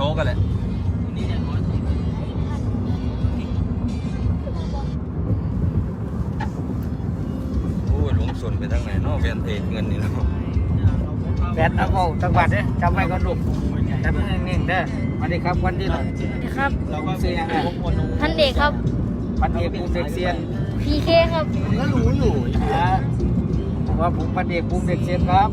ชกกันแหละโอ้ยหลงส่วนไปทางไหนเนาะเวียนเอกเงินนี่เนาะแบดเอาเอาจังหวัดเนี่ยจำไว้ก่อนลูกจำนิ่งๆเด้อสวัสดีครับวันที่หน่อยครับเราก็เสียงไงท่านเด็กครับพันเอกภูมิเด็กเซียนพีเคครับก็รู้อยู่นะว่าผมพันเอกภูมิเด็กเซียนครับ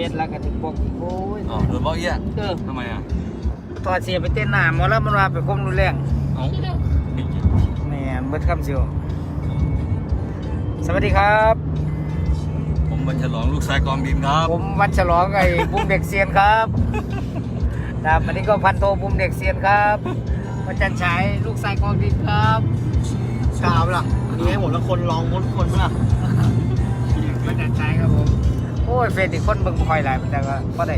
เฟซแล้วก็ถึงบอกโอ้ยอ๋อโดนบอกเอี้ยเออทำไมอะถอดเสียไปเต้นหน้าหมอแล้วมันว่าไปก้มรุนแรงเอ้าแหม่เบิดคำเสียวสวัสดีครับ ผมบัญฉลองลูกชายกองบินครับ ผมวันฉลองไอ้บุ้มเด็กเซียนครับครับวันนี้ก็พันโทบุ้มเด็กเซียนครับพระจันทร์ฉายลูกชายกองดินครับกล่าวล่ะมีให้ผมละคนลองมดคนมั้ยล่ะพระจันทร์ฉายครับผมโอ้ยเฟซอีกคนเบิ่งบ่คอยหลายแต่ก็ก็ได้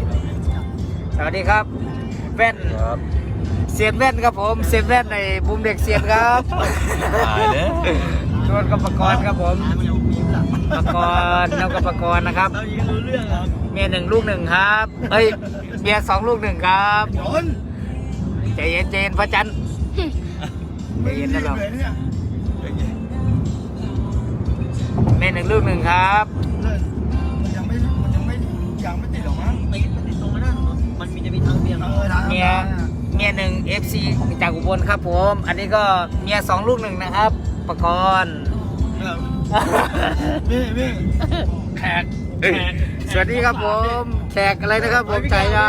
สวัสดีครับแว่นครับเซียนแว่นครับผมเซียนแว่นในบุ้มเด็กเซียนครับตายแล้วชวนกับปกรณ์ครับผมมันยังมีล่ะปกรณ์นำกับปกรณ์นะครับเรายังรู้เรื่องครับเมียหนึ่งลูกหนึ่งครับเอ้ยเมียสองลูกหนึ่งครับโยนใจเย็นใจเย็นพระจันทร์ใจเย็นนะเราเลยเนี่ยเมียหนึ่งลูกหนึ่งครับ เบี่ยงเออทางเมียเมียหนึ่งเอฟซีจากอุบลครับผม อันนี้ก็เมียสองลูกหนึ่งนะครับปกรณ์พี่พี่แขกสวัสดีครับผมแขกอะไรนะครับผมใจยา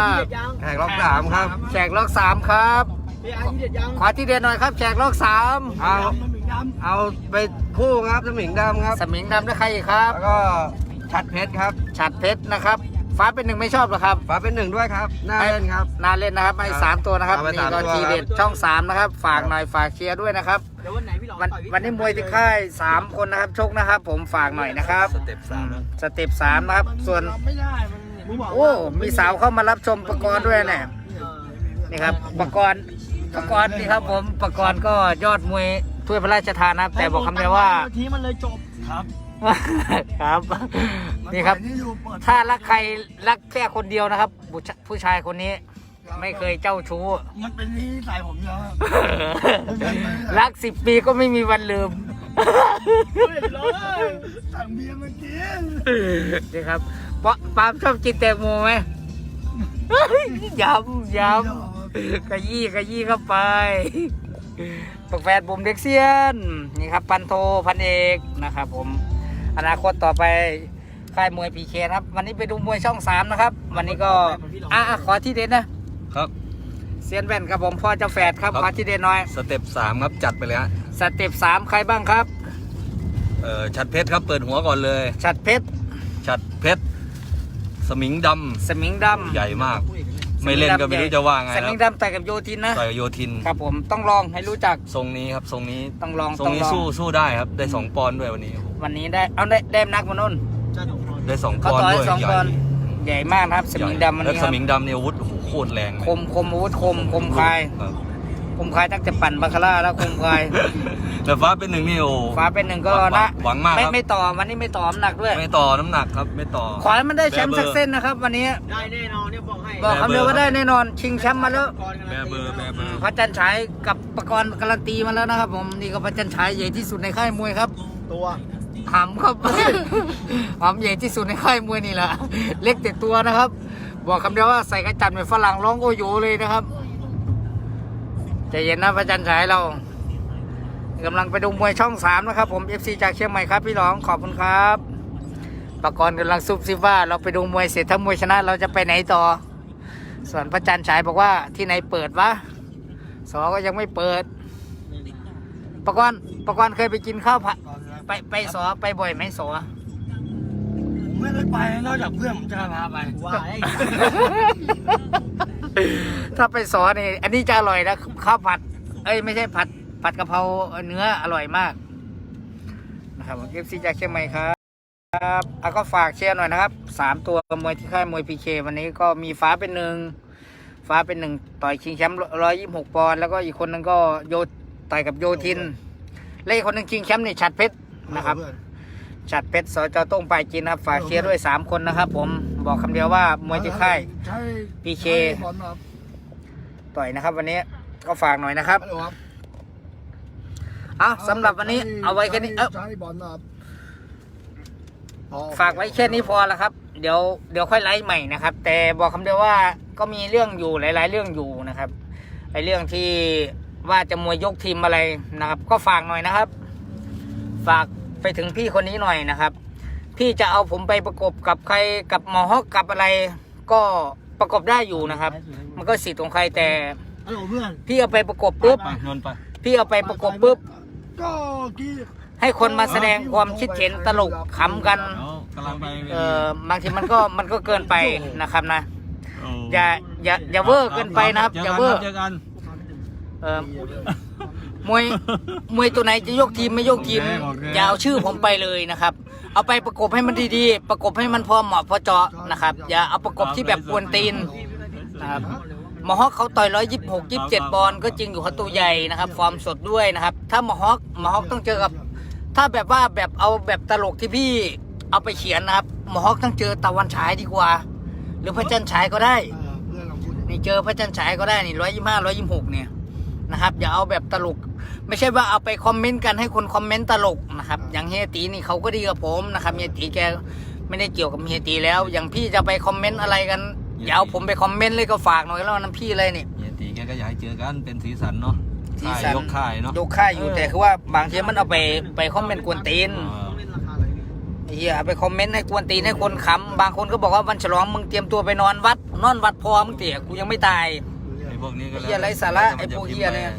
แขกรอบสามครับแขกล็อกสามครับพี่อาร์ยี่เด็ดยังขอที่เดียนหน่อยครับแขกล็อกสามเอามันเหมือนดำเอาไปคู่ครับสมิงดำครับสมิงดำด้วยใครอีกครับ แล้วก็ชัดเพชรครับฉัดเพชรนะครับ ฟ้าเป็นหนึ่งไม่ชอบเหรอครับ ฝาเป็นหนึ่งด้วยครับน่าเล่นครับ น่าเล่นนะครับให้สามตัวนะครับเอาไปนี่สามก็ตัวทีเด็ดช่องสามนะครับ ฝากหน่อยฝากเชียร์ด้วยนะครับ เดี๋ยววันไหนพี่หลองวันต่อยวันนี้มวยที่ค่ายสามคนนะครับชกนะครับ ผมฝากหน่อยนะครับสเต็ปสามแล้วสเต็ปสามนะครับ ส่วนไม่ได้มันบอกโอ้มีสาวเข้ามารับชมประกรณ์ด้วยเนี่ยนี่ครับประกรณ์ประกรณ์นี่ครับ ผมประกรณ์ก็ยอดมวยถ้วยพระราชทานนะครับ แต่บอกคำเดียวว่า ทีมันเลยจบครับ ครับ นี่ครับ นี่อยู่เปิดถ้ารักใครรักแค่คนเดียวนะครับผู้ชผู้ชายคนนี้ ไม่เคยเจ้าชู้ มันเป็นที่ใส่ผมเยอะรักสิบปีก็ไม่มีวันลืมเฮ้ยเลยสั่งเบียร์มากินนี่ครับปะปาล์มชอบกินแตงโมไหมยำยำขยี้ขยี้เข้าไปปักแฟนผมเด็กเซียน นี่ครับปันโทพันเอกนะครับผม อนาคตต่อไป ค่ายมวยพีเคครับ วันนี้ไปดูมวยช่องสามนะครับ วันนี้ก็อะอะขอที่เด็ดนะครับเซียนแว่นครับผมพ่อเจ้าแฝดครับครับ ขอที่เด็ดหน่อย สเต็ปสามครับจัดไปเลยฮะสเต็ปสามใครบ้างครับเอ่อชัดเพชรครับเปิดหัวก่อนเลยชัดเพชรชัดเพชรสมิงดำสมิงดำใหญ่มาก ไม่เล่นก็ไม่รู้จะว่าไงสแล้มิวงดำแต่กับโยทินนะ ต่อยกับโยทินครับผมต้องลองให้รู้จัก ทรงนี้ครับทรงนี้ต้องลองทรงต้องนี้ลอง สู้สู้ได้ครับได้สองปอนด์ด้วยวันนี้วันนี้ได้เอาได้ได้นักมานุ่น ได้สองปเขาอนต่ด์อยด้วย สองใหญ่ปอนด์ใหญ่มากนะครับสใหญ่มิงดำวันแล้วนี้สครับมิงดำเนี่ยอาวุธโอ้โหโคตรแรงเลยคมคมอาวุธคมคมคายครับคมคายตั้งแต่ปั่นบาคาร่าแล้วคมคายแต่ฟ้าเป็นหนึ่งนี่โอ้ ฟ้าเป็นหนึ่งก็นะหวังมากไม่ครับไม่ต่อวันนี้ไม่ต่อน้ำหนักด้วย ไม่ต่อน้ำหนักครับ ไม่ต่อ ขอให้มันได้แชมป์สักเส้นนะครับ วันนี้ได้แน่นอนเนี่ยบอกให้บอกคำเดียวว่าได้แน่นอนชิงแชมป์มาแล้วแบร์เบอร์แบร์เบอร์ พระจันทร์ฉายกับประกรณ์การันตีมาแล้วนะครับผมนี่ก็พระจันทร์ฉายใหญ่ที่สุดในค่ายมวยครับ ตัว หำครับหำใหญ่ที่สุดในค่ายมวยนี่แหละเล็กแต่ตัวนะครับ บอกคำเดียวว่าใส่กระจันเป็นฝรั่งร้องโอโยเลยนะครับใจเย็นนะพระจันทร์ฉายเรากำลังไปดูมวยช่องสามนะครับ ผม FC จากเชียงใหม่ครับพี่น้องขอบคุณครับประกรณ์กำลังซุบซิบว่าเราไปดูมวยเสร็จถ้ามวยชนะ เราจะไปไหนต่อ ส่วนพระจันทร์ฉายบอกว่าที่ไหนเปิดวะสอก็ยังไม่เปิดประกรณ์ประกรณ์เคยไปกินข้าวผัด ไปไปสอไปบ่อยไหมสอผมไม่ได้ไปนอกจากเพื่อนผมจะพาไปว่าไอ้ถ้าไปสอนี่อันนี้จะอร่อยนะข้าวผัด เอ้ยไม่ใช่ผัด ผัดกะเพราเนื้ออร่อยมาก นะครับเอฟซีจากเชียงใหม่ครับครับเอาก็ฝากเชียร์หน่อยนะครับสามตัวมวยที่ค่ายมวยพีเควันนี้ก็มีฟ้าเป็นหนึ่งฟ้าเป็นหนึ่งต่อยชิงแชมป์ร้อยยี่สิบหกปอนด์แล้วก็อีกคนนึงก็โยต่อยกับโยทิน และอีกคนนึงชิงแชมป์นี่ฉัดเพชร นะครับชัดเพชรสจโต้งปลายจีนนะครับ ฝากเชียร์ด้วย 3 คนนะครับ ผมบอกคำเดียวว่ามวยที่ค่ายใช่ PK ใช่บอลครับต่อยนะครับ วันนี้ก็ฝากหน่อยนะครับฮัลโหลครับเอาสำหรับวันนี้เอาไว้แค่นี้เอ้าใช่บอลครับพอฝากไว้แค่นี้พอละครับ เดี๋ยวเดี๋ยวค่อยไลฟ์ใหม่นะครับ แต่บอกคำเดียวว่าก็มีเรื่องอยู่หลาย ๆ เรื่องอยู่นะครับไอเรื่องที่ว่าจะมวยยกทีมอะไรนะครับ ก็ฝากหน่อยนะครับ ฝาก ไปถึงพี่คนนี้หน่อยนะครับ พี่จะเอาผมไปประกบกับใครกับหมอฮอกกับอะไร ก็ประกบได้อยู่นะครับ มันก็สิทธิ์ของใครแต่ฮัลโหลเพื่อนพี่เอาไปประกบปุ๊บไปนนท์ไปพี่เอาไปประกบปุ๊บก็กี้ให้คนมาแสดงความคิดเห็นตลกขำกันเอากำลังไปเออบางทีมันก็มันก็เกินไปนะครับนะอย่าอย่าอย่าเวอร์เกินไปนะครับ อย่าเวอร์เจอกันเออ มวยมวยตัวไหนจะยกทีมไม่ยกทีมอย่าเอาชื่อผมไปเลยนะครับ เอาไปประกบให้มันดีๆ ประกบให้มันพอเหมาะพอเจาะนะครับ อย่าเอาประกบที่แบบกวนตีนนะครับหมอฮอกเขาต่อยร้อยยี่สิบหกยี่สิบเจ็ดปอนด์ก็จริงอยู่เขาตัวใหญ่นะครับ ฟอร์มสดด้วยนะครับ ถ้าหมอฮอกหมอฮอกต้องเจอกับ ถ้าแบบว่าแบบเอาแบบตลกที่พี่เอาไปเขียนนะครับหมอฮอกต้องเจอตะวันฉายดีกว่า หรือพระจันทร์ฉายก็ได้เออเพื่อนเราพูดนี่เจอพระจันทร์ฉายก็ได้นี่ร้อยยี่ห้าร้อยยี่หกเนี่ยนะครับ อย่าเอาแบบตลก ไม่ใช่ว่าเอาไปคอมเมนต์กันให้คนคอมเมนต์ตลกนะครับ อย่างเฮียตีนี่เขาก็ดีกับผมนะครับเฮียตีแกไม่ได้เกี่ยวกับเฮียตีแล้ว อย่างพี่จะไปคอมเมนต์อะไรกันอย่าเอาผมไปคอมเมนต์เลยก็ฝากหน่อยแล้วนะพี่เลยนี่เฮียตีแกก็อยากให้เจอกันเป็นสีสันเนาะสีค่ายสันยกค่ายเนาะยกค่ายอยู่แต่คือว่าบางทีมันเอาไปไปคอมเมนต์กวนตีนเออไอ้เฮียเอาไปคอมเมนต์ให้กวนตีนให้คนขำบางคนก็บอกว่าวันฉลองมึงเตรียมตัวไปนอนวัด นอนวัดพอมึงเตี๋ยกูยังไม่ตายไอ้พวกนี้ก็ไอ้เหี้ยไร้สาระไอ้พวกเหี้ยเนี่ย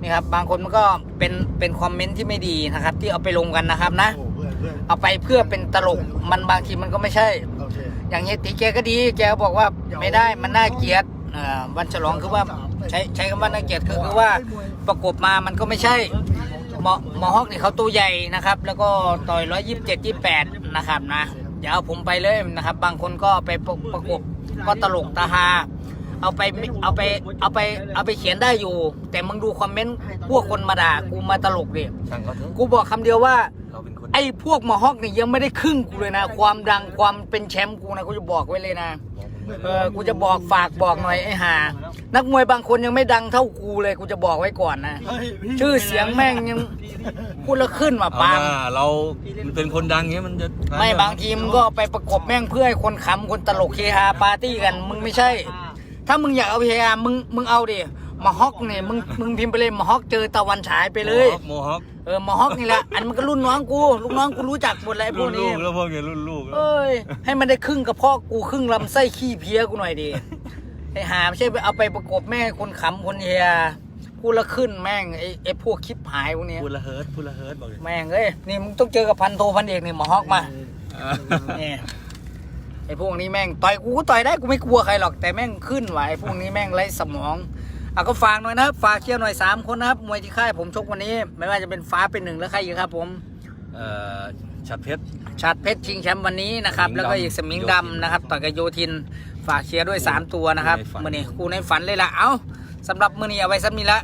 นี่ครับ บางคนมันก็เป็นเป็นคอมเมนต์ที่ไม่ดีนะครับ ที่เอาไปลงกันนะครับนะ โอ้เพื่อนเพื่อนเอาไปเพื่อเป็นตลกมันบางทีมันก็ไม่ใช่ โอเค อย่างเฮียตีแกก็ดีแกก็บอกว่าไม่ได้มันน่าเกลียดอ่าวันฉลองคือว่าใช้ใช้คำว่าน่าเกลียดคือคือว่าประกบมามันก็ไม่ใช่หมอหมอฮอกนี่เขาตัวใหญ่นะครับ แล้วก็ต่อยร้อยยี่สิบเจ็ดยี่แปดนะครับนะอย่าเอาผมไปเลยนะครับ บางคนก็ไปประประกบก็ตลกตาฮา เอาไปเอาไปเอาไปเอาไปเขียนได้อยู่ แต่มึงดูคอมเมนต์พวกคนมาด่ากูมาตลกดิช่างเขาเถอะกูบอกคำเดียวว่า เราเป็นคนไอ้พวกหมอฮอกนี่ยังไม่ได้ครึ่งกูเลยนะ ความดังความเป็นแชมป์กูนะกูจะบอกไว้เลยนะเออกูจะบอกฝากบอกหน่อยไอ้ห่านักมวยบางคนยังไม่ดังเท่ากูเลยกูจะบอกไว้ก่อนนะเฮ้ยพี่ชื่อเสียงแม่งยังพูดแล้วขึ้นว่ะเอาปาหล์มน้าเราเป็นคนดังเงี้ยมันจะไม่บางทีมึงก็ไปประกบแม่งเพื่อให้คนขำคนตลกเฮฮาปาร์ตี้กัน มึงไม่ใช่ ถ้ามึงอยากเอาเฮฮามึงมึงเอาดิหมาฮอกเนี่ยมึงมึงพิมพ์ไปเลยหมาฮอกเจอตะวันฉายไปเลย โมฮอคเออหมาฮอกนี่แหละอันมันก็รุ่นน้องกูลูกน้องกูรู้จักหมดเลยไอ้พรุ่วกนนี้ลูกแล้วพวกเนี้ยรุ่นลูก เอ้ย ให้มันได้ครึ่งกระเพาะกูครึ่งลำไส้ขี้เพี้ยกูหน่อยดิไอ้หาไม่ใช่ไปเอาไปประกบแม่งคนขำคนเฮียกูละขึ้นแม่งไอ้ไอ้พวกคลิปหายพวกเนี้ยพูดละเฮิร์ตพูดละเฮิร์ตบอกเลยแม่งเอ้ยนี่มึงต้องเจอกับพันโทพันเอกนี่หมอฮอกมาเนี่ย ไอ้พวกนี้แม่งต่อยกูก็ต่อยได้กูไม่กลัวใครหรอกแต่แม่งขึ้นว่ะไอ้พวกนี้แม่งไร้สมองเอาก็ฝากหน่อยนะครับฝากเชียร์หน่อยสามคนนะครับมวยที่ค่ายผมชกวันนี้ ไม่ว่าจะเป็นฟ้าเป็นหนึ่งแล้วใครอีกครับ ผมเอ่อชัดเพชรชาติเพชรชิงแชมป์วันนี้นะครับสมิงดำแล้วก็อีกสมิงดำนะครับต่อยกับโยธิน ฝากเชียร์ด้วย 3 ตัวนะครับในฝันมือนี้คู่ในฝันเลยล่ะเอาสำหรับมือนี้เอาไว้สักนี้ละ